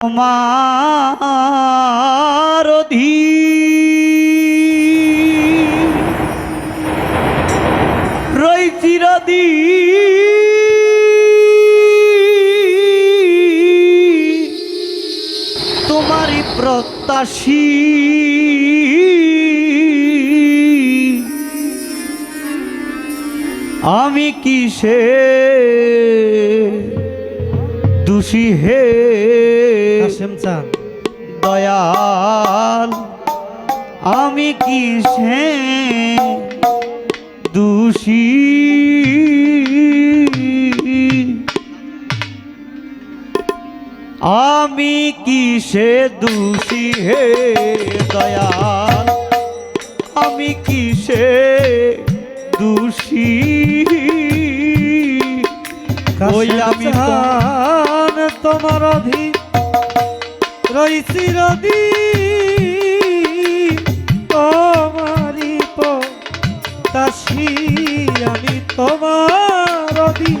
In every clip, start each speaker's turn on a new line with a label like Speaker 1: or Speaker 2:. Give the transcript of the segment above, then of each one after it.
Speaker 1: তোমার রই চিরদি তোমারই প্রত্যাশী। আমি কিসে দোষী হে?
Speaker 2: চান।
Speaker 1: দয়াল আমি কিসে দোষী? আমি কিসে দোষী হে দয়াল? আমি কিসে দোষী? ওই আমি
Speaker 2: তোমার অধীন রইছি রদি তোমারি দাসী আমি তোমার অধীন।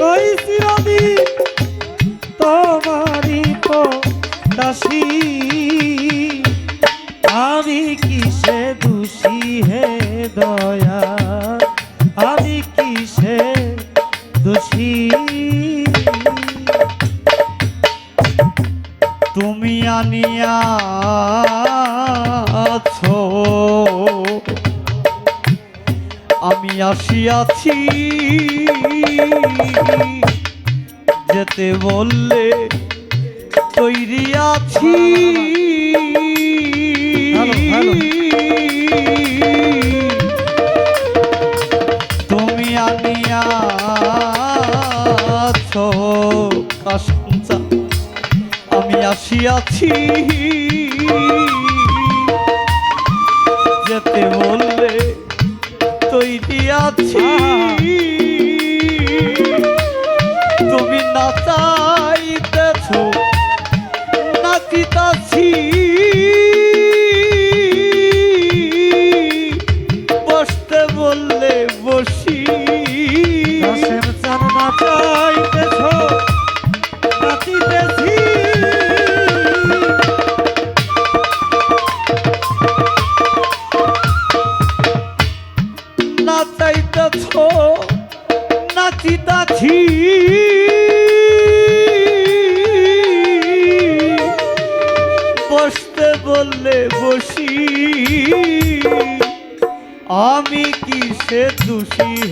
Speaker 2: রইছি রদি তোমারি দাসী আমি কিসে দোষী হে দয়া? আমি কিসে দোষী?
Speaker 1: তুমি আনিয়াছ। আমি আসিয়াছি যেতে বললে তৈরি আছি আসিয়াছি যেতে বললে তৈরি আছি। তুমি না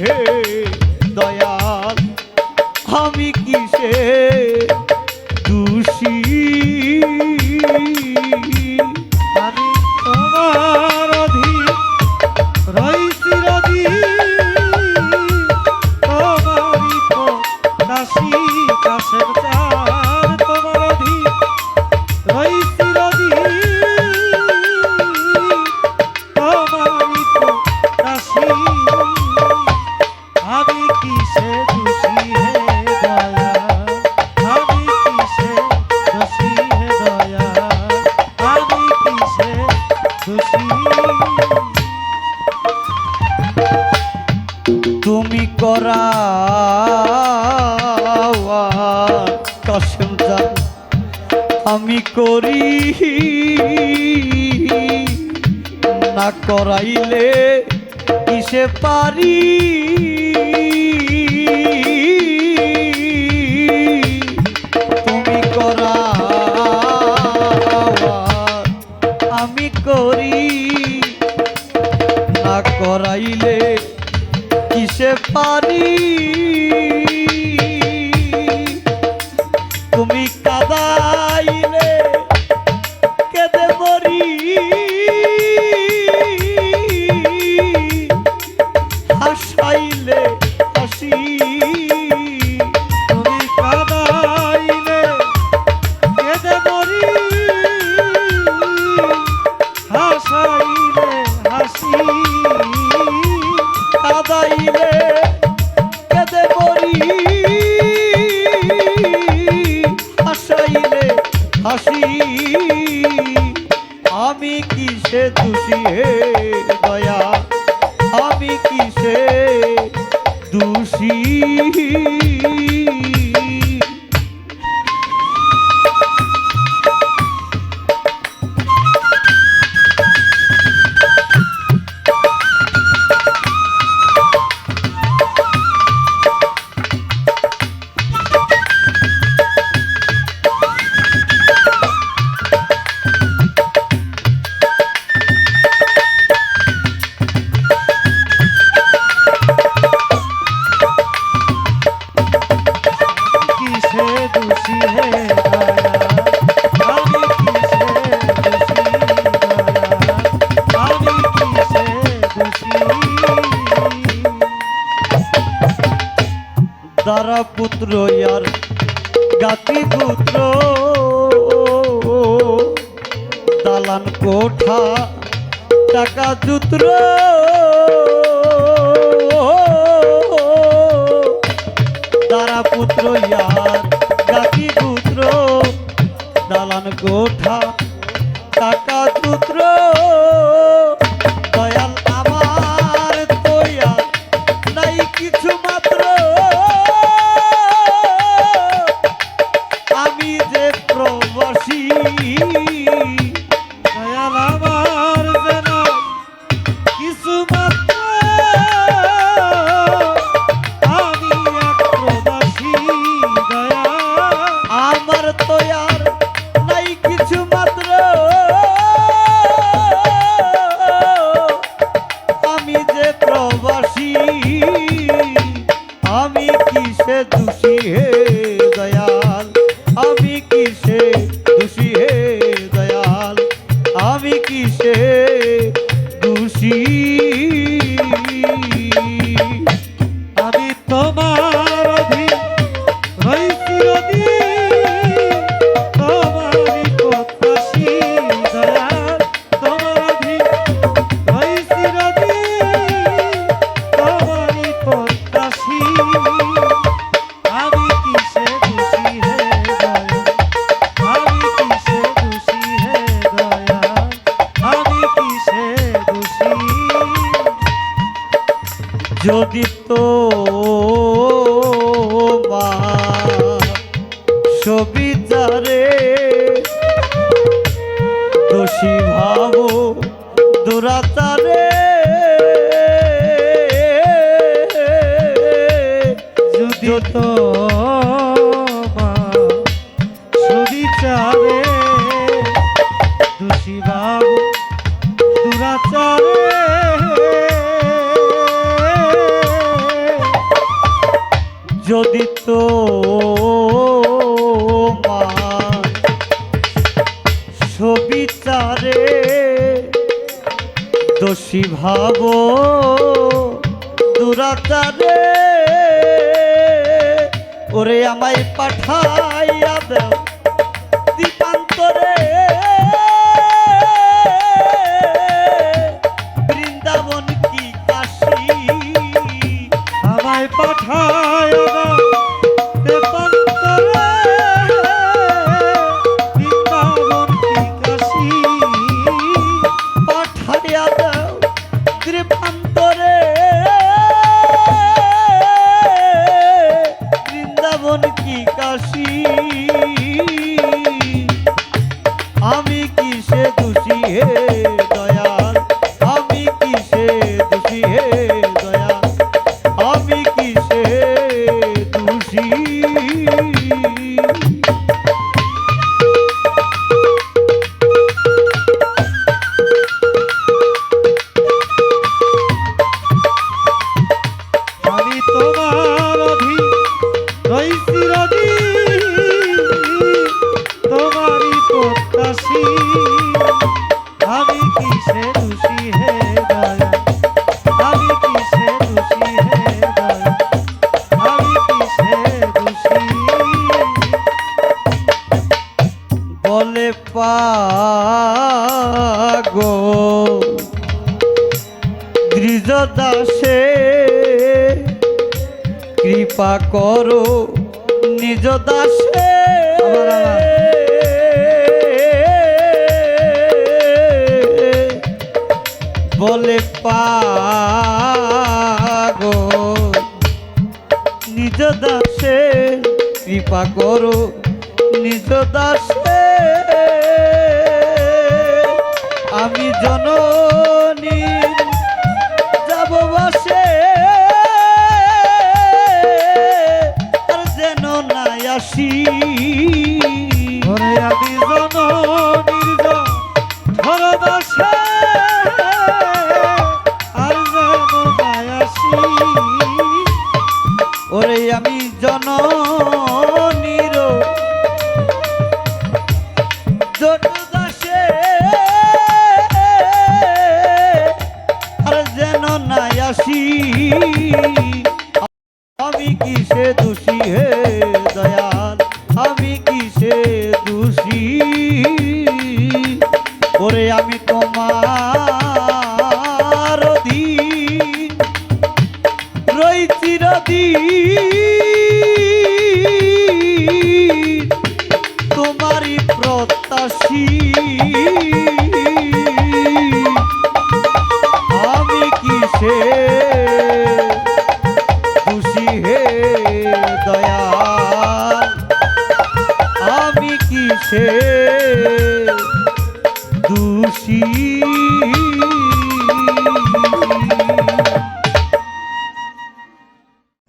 Speaker 1: হে দয়াল আমি কিসে তুমি করা কসম আমি করি না করাইলে কিসে পারি? তারা পুত্র আর গাতি পুত্র। দালান কোঠা টাকা জুত্র। তারা পুত্র ইয়ার কোঠা টাকা পুত্র দয়াল আমার তোয়া নাই কিছু
Speaker 2: কিছু
Speaker 1: যদি তো সবিতারে দোষী ভাব দুরাতারে
Speaker 2: যদি তো শিভাব দুরাচারে
Speaker 1: ওরে আমায় পাঠা কাশি করো নিজ দাসে। বলে পাগো নিজ দাসে। কৃপা করো নিজ দাসে। আমি জন দিন তোমারই
Speaker 2: প্রত্যাশী। আমি
Speaker 1: কিসে খুশি হে দয়া আমি কিসে দোষী?